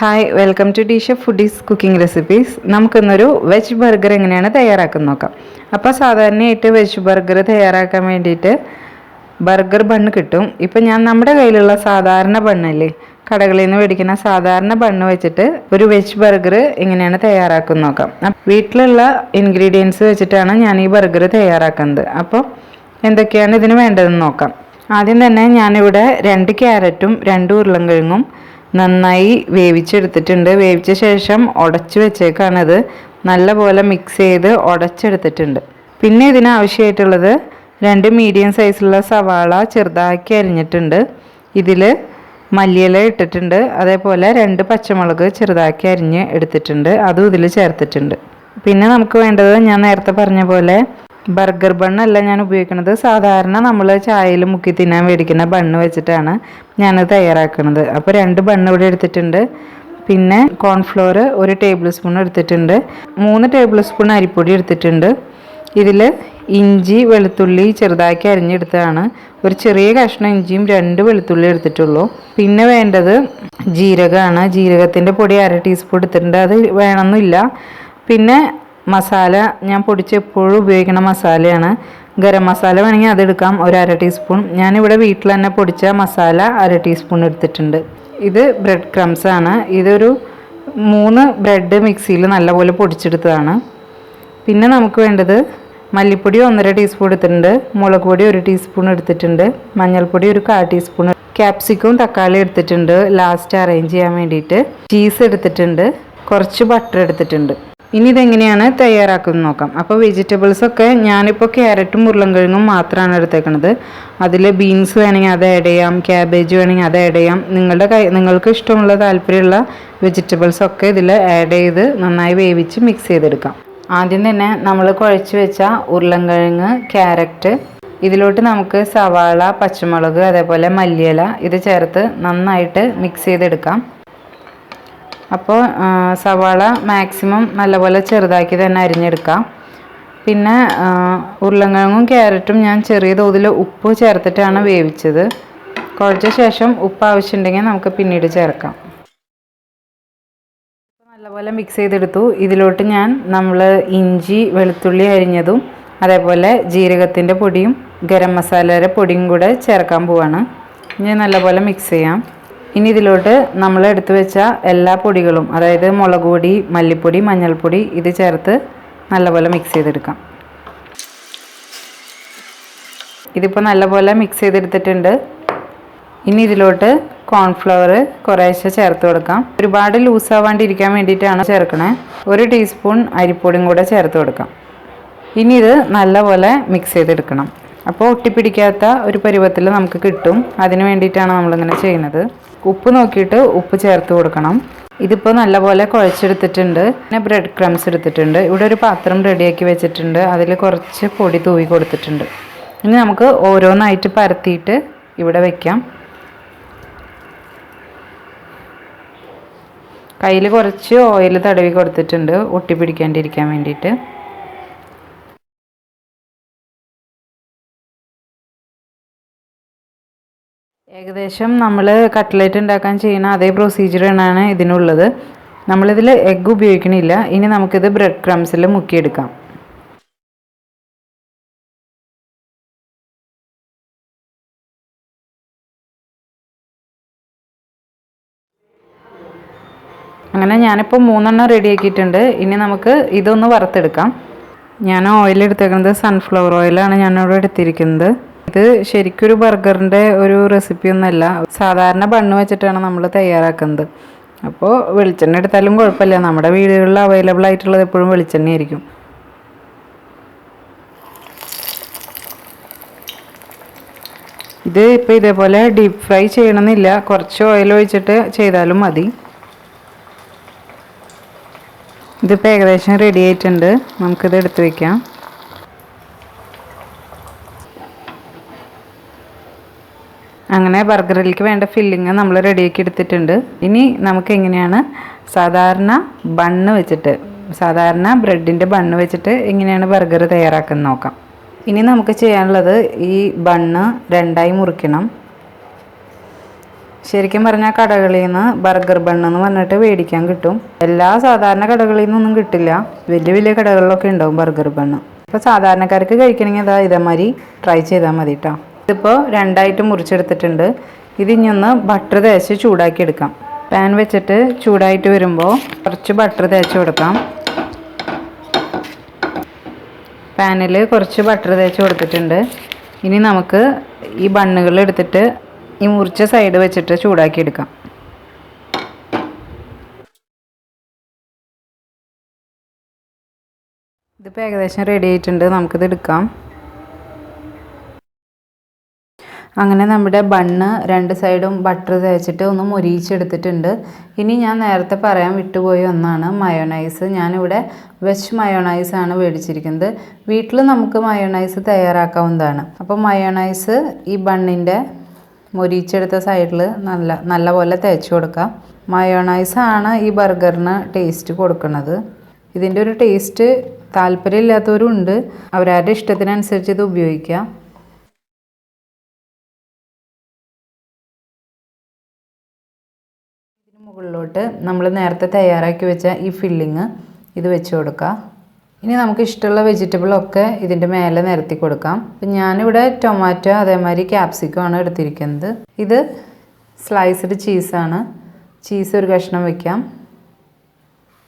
Hi welcome to Deesha foodies cooking recipes നമുക്കിന്നൊരു veg burger എങ്ങനെയാണ് തയ്യാറാക്കുന്ന നോക്കാം. അപ്പോൾ സാധാരണയായിട്ട് വെജ് ബർഗർ തയ്യാറാക്കാൻ വേണ്ടിയിട്ട് ബർഗർ ബണ്ണ് കിട്ടും. ഇപ്പം ഞാൻ നമ്മുടെ കയ്യിലുള്ള സാധാരണ ബണ്ണല്ലേ കടകളിൽ നിന്ന് മേടിക്കുന്ന സാധാരണ ബണ്ണ് വെച്ചിട്ട് ഒരു വെജ് ബർഗർ എങ്ങനെയാണ് തയ്യാറാക്കുന്ന നോക്കാം. വീട്ടിലുള്ള ഇൻഗ്രീഡിയൻസ് വെച്ചിട്ടാണ് ഞാൻ ഈ ബർഗർ തയ്യാറാക്കുന്നത്. അപ്പോൾ എന്തൊക്കെയാണ് ഇതിന് വേണ്ടതെന്ന് നോക്കാം. ആദ്യം തന്നെ ഞാനിവിടെ രണ്ട് ക്യാരറ്റും രണ്ട് ഉരുളൻകിഴങ്ങും നന്നായി വേവിച്ചെടുത്തിട്ടുണ്ട്. വേവിച്ച ശേഷം ഉടച്ചു വെച്ചേക്കാണത്. നല്ലപോലെ മിക്സ് ചെയ്ത് ഉടച്ചെടുത്തിട്ടുണ്ട്. പിന്നെ ഇതിനാവശ്യമായിട്ടുള്ളത് രണ്ട് മീഡിയം സൈസിലുള്ള സവാള ചെറുതാക്കി അരിഞ്ഞിട്ടുണ്ട്. ഇതിൽ മല്ലിയില ഇട്ടിട്ടുണ്ട്. അതേപോലെ രണ്ട് പച്ചമുളക് ചെറുതാക്കി അരിഞ്ഞ് എടുത്തിട്ടുണ്ട്. അതും ഇതിൽ ചേർത്തിട്ടുണ്ട്. പിന്നെ നമുക്ക് വേണ്ടത് ഞാൻ നേരത്തെ പറഞ്ഞ പോലെ ബർഗർ ബണ്ണല്ല ഞാൻ ഉപയോഗിക്കുന്നത്. സാധാരണ നമ്മൾ ചായയിൽ മുക്കി തിന്നാൻ മേടിക്കുന്ന ബണ്ണ് വെച്ചിട്ടാണ് ഞാൻ തയ്യാറാക്കുന്നത്. അപ്പോൾ രണ്ട് ബണ്ണ് ഇവിടെ എടുത്തിട്ടുണ്ട്. പിന്നെ കോൺഫ്ലോർ ഒരു ടേബിൾ സ്പൂൺ എടുത്തിട്ടുണ്ട്. മൂന്ന് ടേബിൾ സ്പൂൺ അരിപ്പൊടി എടുത്തിട്ടുണ്ട്. ഇതിൽ ഇഞ്ചി വെളുത്തുള്ളി ചെറുതാക്കി അരിഞ്ഞെടുത്തതാണ്. ഒരു ചെറിയ കഷ്ണം ഇഞ്ചിയും രണ്ട് വെളുത്തുള്ളി എടുത്തിട്ടുള്ളൂ. പിന്നെ വേണ്ടത് ജീരകമാണ്. ജീരകത്തിന്റെ പൊടി അര ടീസ്പൂൺ എടുത്തിട്ടുണ്ട്. അത് വേണമെന്നില്ല. പിന്നെ മസാല ഞാൻ പൊടിച്ച് എപ്പോഴും ഉപയോഗിക്കുന്ന മസാലയാണ്. ഗരം മസാല വേണമെങ്കിൽ അതെടുക്കാം ഒരു അര ടീസ്പൂൺ. ഞാനിവിടെ വീട്ടിൽ തന്നെ പൊടിച്ച മസാല അര ടീസ്പൂൺ എടുത്തിട്ടുണ്ട്. ഇത് ബ്രെഡ് ക്രംസ് ആണ്. ഇതൊരു മൂന്ന് ബ്രെഡ് മിക്സിയിൽ നല്ലപോലെ പൊടിച്ചെടുത്തതാണ്. പിന്നെ നമുക്ക് വേണ്ടത് മല്ലിപ്പൊടി ഒന്നര ടീസ്പൂൺ എടുത്തിട്ടുണ്ട്. മുളക് പൊടി ഒരു ടീസ്പൂൺ എടുത്തിട്ടുണ്ട്. മഞ്ഞൾപ്പൊടി ഒരു കാൽ ടീസ്പൂൺ. ക്യാപ്സിക്കും തക്കാളി എടുത്തിട്ടുണ്ട്. ലാസ്റ്റ് അറേഞ്ച് ചെയ്യാൻ വേണ്ടിയിട്ട്. ചീസ് എടുത്തിട്ടുണ്ട്. കുറച്ച് ബട്ടർ എടുത്തിട്ടുണ്ട്. ഇനി ഇതെങ്ങനെയാണ് തയ്യാറാക്കുന്നത് നോക്കാം. അപ്പോൾ വെജിറ്റബിൾസ് ഒക്കെ ഞാനിപ്പോൾ ക്യാരറ്റും ഉരുളൻകിഴങ്ങും മാത്രമാണ് എടുത്തേക്കുന്നത് അതിൽ ബീൻസ് വേണമെങ്കിൽ അത് ആഡ് ചെയ്യാം ക്യാബേജ് വേണമെങ്കിൽ അത് ആഡ് ചെയ്യാം. നിങ്ങളുടെ കൈ നിങ്ങൾക്ക് ഇഷ്ടമുള്ള താല്പര്യമുള്ള വെജിറ്റബിൾസ് ഒക്കെ ഇതിൽ ആഡ് ചെയ്ത് നന്നായി വേവിച്ച് മിക്സ് ചെയ്തെടുക്കാം. ആദ്യം തന്നെ നമ്മൾ കുഴച്ച് വെച്ച ഉരുളൻകിഴങ്ങ് ക്യാരറ്റ് ഇതിലോട്ട് നമുക്ക് സവാള പച്ചമുളക് അതേപോലെ മല്ലിയില ഇത് ചേർത്ത് നന്നായിട്ട് മിക്സ് ചെയ്തെടുക്കാം. അപ്പോൾ സവാള മാക്സിമം നല്ലപോലെ ചെറുതാക്കി തന്നെ അരിഞ്ഞെടുക്കാം. പിന്നെ ആ, ഉരുളൻകിഴങ്ങും ക്യാരറ്റും ഞാൻ ചെറിയ തോതിൽ ഉപ്പ് ചേർത്തിട്ടാണ് വേവിച്ചത്. കുഴച്ച ശേഷം ഉപ്പ് ആവശ്യമുണ്ടെങ്കിൽ നമുക്ക് പിന്നീട് ചേർക്കാം. നല്ലപോലെ മിക്സ് ചെയ്തെടുത്തു. ഇതിലോട്ട് ഞാൻ നമ്മൾ ഇഞ്ചി വെളുത്തുള്ളി അരിഞ്ഞതും അതേപോലെ ജീരകത്തിന്റെ പൊടിയും ഗരം മസാലയുടെ പൊടിയും കൂടെ ചേർക്കാൻ പോവാണ്. ഇനി നല്ലപോലെ മിക്സ് ചെയ്യാം. ഇനി ഇതിലോട്ട് നമ്മൾ എടുത്തു വെച്ച എല്ലാ പൊടികളും അതായത് മുളക് പൊടി മല്ലിപ്പൊടി മഞ്ഞൾപ്പൊടി ഇത് ചേർത്ത് നല്ലപോലെ മിക്സ് ചെയ്തെടുക്കാം. ഇതിപ്പോൾ നല്ലപോലെ മിക്സ് ചെയ്തെടുത്തിട്ടുണ്ട്. ഇനി ഇതിലോട്ട് കോൺഫ്ലവർ കുറേശ്ശെ ചേർത്ത് കൊടുക്കാം. ഒരുപാട് ലൂസാവാണ്ടിരിക്കാൻ വേണ്ടിയിട്ടാണ് ചേർക്കണേ. ഒരു ടീസ്പൂൺ അരിപ്പൊടിയും കൂടെ ചേർത്ത് കൊടുക്കാം. ഇനി ഇത് നല്ലപോലെ മിക്സ് ചെയ്തെടുക്കണം. അപ്പോൾ ഒട്ടിപ്പിടിക്കാത്ത ഒരു പരുവത്തിൽ നമുക്ക് കിട്ടും. അതിന് വേണ്ടിയിട്ടാണ് നമ്മളിങ്ങനെ ചെയ്യുന്നത്. ഉപ്പ് നോക്കിയിട്ട് ഉപ്പ് ചേർത്ത് കൊടുക്കണം. ഇതിപ്പോൾ നല്ലപോലെ കുഴച്ചെടുത്തിട്ടുണ്ട്. പിന്നെ ബ്രെഡ് ക്രംസ് എടുത്തിട്ടുണ്ട്. ഇവിടെ ഒരു പാത്രം റെഡിയാക്കി വെച്ചിട്ടുണ്ട്. അതിൽ കുറച്ച് പൊടി തൂവി കൊടുത്തിട്ടുണ്ട്. ഇനി നമുക്ക് ഓരോന്നായിട്ട് പരത്തിയിട്ട് ഇവിടെ വെക്കാം. കയ്യിൽ കുറച്ച് ഓയിൽ തടവി കൊടുത്തിട്ടുണ്ട്. ഒട്ടിപ്പിടിക്കാണ്ടിരിക്കാൻ വേണ്ടിയിട്ട്. ഏകദേശം നമ്മൾ കട്ട്ലേറ്റ് ഉണ്ടാക്കാൻ ചെയ്യുന്ന അതേ പ്രൊസീജിയർ തന്നെയാണ് ഇതിനുള്ളത്. നമ്മളിതിൽ എഗ്ഗ് ഉപയോഗിക്കണില്ല. ഇനി നമുക്കിത് ബ്രെഡ് ക്രംസിൽ മുക്കിയെടുക്കാം. അങ്ങനെ ഞാനിപ്പോൾ മൂന്നെണ്ണം റെഡിയാക്കിയിട്ടുണ്ട് ഇനി നമുക്ക് ഇതൊന്ന് വറുത്തെടുക്കാം. ഞാൻ ഓയിൽ എടുത്തേക്കുന്നത് സൺഫ്ലവർ ഓയിലാണ് ഞാനിവിടെ എടുത്തിരിക്കുന്നത്. ഇത് ശരിക്കൊരു ബർഗറിന്റെ ഒരു റെസിപ്പി ഒന്നല്ല. സാധാരണ ബണ്ണ് വെച്ചിട്ടാണ് നമ്മൾ തയ്യാറാക്കുന്നത്. അപ്പോൾ വെളിച്ചെണ്ണ എടുത്താലും കുഴപ്പമില്ല. നമ്മുടെ വീടുകളിൽ അവൈലബിൾ ആയിട്ടുള്ളത് എപ്പോഴും വെളിച്ചെണ്ണയായിരിക്കും. ഇത് ഇപ്പോൾ ഇതേപോലെ ഡീപ്പ് ഫ്രൈ ചെയ്യണമെന്നില്ല. കുറച്ച് ഓയിൽ ഒഴിച്ചിട്ട് ചെയ്താലും മതി. ഇതിപ്പോൾ ഏകദേശം റെഡി ആയിട്ടുണ്ട്. നമുക്കിത് എടുത്ത് വയ്ക്കാം അങ്ങനെ ബർഗറിലേക്ക് വേണ്ട ഫില്ലിങ് നമ്മൾ റെഡിയാക്കി എടുത്തിട്ടുണ്ട്. ഇനി നമുക്ക് എങ്ങനെയാണ് സാധാരണ ബണ്ണ് വെച്ചിട്ട് സാധാരണ ബ്രെഡിന്റെ ബണ്ണ് വെച്ചിട്ട് എങ്ങനെയാണ് ബർഗർ തയ്യാറാക്കുന്നത് നോക്കാം. ഇനി നമുക്ക് ചെയ്യാനുള്ളത് ഈ ബണ്ണ് രണ്ടായി മുറിക്കണം. ശരിക്കും പറഞ്ഞാൽ കടകളിൽ നിന്ന് ബർഗർ ബണ്ണ് എന്ന് പറഞ്ഞിട്ട് മേടിക്കാൻ കിട്ടും. എല്ലാ സാധാരണ കടകളിൽ നിന്നൊന്നും കിട്ടില്ല. വലിയ വലിയ കടകളിലൊക്കെ ഉണ്ടാവും ബർഗർ ബണ്ണ്. അപ്പോൾ സാധാരണക്കാർക്ക് കഴിക്കണമെങ്കിൽ അതാ ഇതേമാതിരി ട്രൈ ചെയ്താൽ മതി കേട്ടോ ഇതിപ്പോൾ രണ്ടായിട്ട് മുറിച്ചെടുത്തിട്ടുണ്ട്. ഇതിഞ്ഞൊന്ന് ബട്ടർ തേച്ച് ചൂടാക്കി എടുക്കാം പാൻ വെച്ചിട്ട് ചൂടായിട്ട് വരുമ്പോൾ കുറച്ച് ബട്ടർ തേച്ച് കൊടുക്കാം. പാനിൽ കുറച്ച് ബട്ടർ തേച്ച് കൊടുത്തിട്ടുണ്ട്. ഇനി നമുക്ക് ഈ ബണ്ണുകൾ എടുത്തിട്ട് ഈ മുറിച്ച സൈഡ് വെച്ചിട്ട് ചൂടാക്കി എടുക്കാം ഇതിപ്പോൾ ഏകദേശം റെഡി ആയിട്ടുണ്ട്. നമുക്കിത് എടുക്കാം. അങ്ങനെ നമ്മുടെ ബണ്ണ് രണ്ട് സൈഡും ബട്ടർ തേച്ചിട്ട് ഒന്ന് മൊരിയിച്ചെടുത്തിട്ടുണ്ട്. ഇനി ഞാൻ നേരത്തെ പറയാൻ വിട്ടുപോയ ഒന്നാണ് മയോണൈസ്. ഞാനിവിടെ വെജ് മയോണൈസ് ആണ് മേടിച്ചിരിക്കുന്നത് വീട്ടിൽ നമുക്ക് മയോണൈസ് തയ്യാറാക്കാവുന്നതാണ്. അപ്പോൾ മയോണൈസ് ഈ ബണ്ണിന്റെ മൊരിയിച്ചെടുത്ത സൈഡിൽ നല്ല നല്ലപോലെ തേച്ച് കൊടുക്കാം. മയോണൈസ് ആണ് ഈ ബർഗറിന് ടേസ്റ്റ് കൊടുക്കുന്നത്. ഇതിന്റെ ഒരു ടേസ്റ്റ് താല്പര്യമില്ലാത്തവരും ഉണ്ട്. അവരവരുടെ ഇഷ്ടത്തിനനുസരിച്ച് ഇത് ഉപയോഗിക്കാം. മുകളിലോട്ട് നമ്മൾ നേരത്തെ തയ്യാറാക്കി വെച്ച ഈ ഫില്ലിങ് ഇത് വെച്ച് കൊടുക്കുക ഇനി നമുക്ക് ഇഷ്ടമുള്ള വെജിറ്റബിളൊക്കെ ഇതിന്റെ മേലെ നിരത്തി കൊടുക്കാം. അപ്പം ഞാനിവിടെ ടൊമാറ്റോ അതേമാതിരി ക്യാപ്സിക്കോ ആണ് എടുത്തിരിക്കുന്നത്. ഇത് സ്ലൈസ്ഡ് ചീസാണ് ചീസ് ഒരു കഷ്ണം വെക്കാം.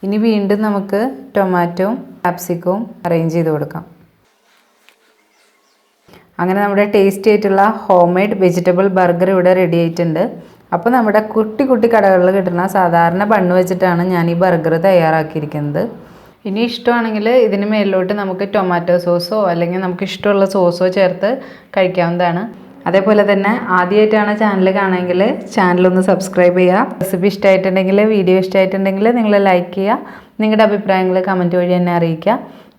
ഇനി വീണ്ടും നമുക്ക് ടൊമാറ്റോവും ക്യാപ്സിക്കവും അറേഞ്ച് ചെയ്ത് കൊടുക്കാം. അങ്ങനെ നമ്മുടെ ടേസ്റ്റി ആയിട്ടുള്ള ഹോം മെയ്ഡ് വെജിറ്റബിൾ ബർഗർ ഇവിടെ റെഡി ആയിട്ടുണ്ട്. അപ്പോൾ നമ്മുടെ കുട്ടി കുട്ടി കടകളിൽ കിട്ടുന്ന സാധാരണ ബണ്ണ് വെച്ചിട്ടാണ് ഞാൻ ഈ ബർഗർ തയ്യാറാക്കിയിരിക്കുന്നത്. ഇനി ഇഷ്ടമാണെങ്കിൽ ഇതിന് മേലിലോട്ട് നമുക്ക് ടൊമാറ്റോ സോസോ അല്ലെങ്കിൽ നമുക്ക് ഇഷ്ടമുള്ള സോസോ ചേർത്ത് കഴിക്കാവുന്നതാണ്. അതേപോലെ തന്നെ ആദ്യമായിട്ടാണ് ചാനൽ കാണുമെങ്കിൽ ചാനലൊന്ന് സബ്സ്ക്രൈബ് ചെയ്യുക. റെസിപ്പി ഇഷ്ടമായിട്ടുണ്ടെങ്കിൽ വീഡിയോ ഇഷ്ടമായിട്ടുണ്ടെങ്കിൽ നിങ്ങൾ ലൈക്ക് ചെയ്യുക. നിങ്ങളുടെ അഭിപ്രായങ്ങൾ കമന്റ് വഴി എന്നെ അറിയിക്കുക.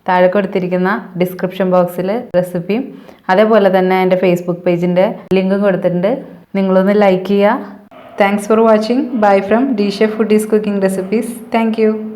താഴെ കൊടുത്തിരിക്കുന്ന ഡിസ്ക്രിപ്ഷൻ ബോക്സിൽ റെസിപ്പിയും അതേപോലെ തന്നെ എന്റെ ഫേസ്ബുക്ക് പേജിന്റെ ലിങ്കും കൊടുത്തിട്ടുണ്ട്. നിങ്ങളൊന്ന് ലൈക്ക് ചെയ്യുക. Thanks for watching. Bye from Disha Foodies Cooking Recipes. Thank you.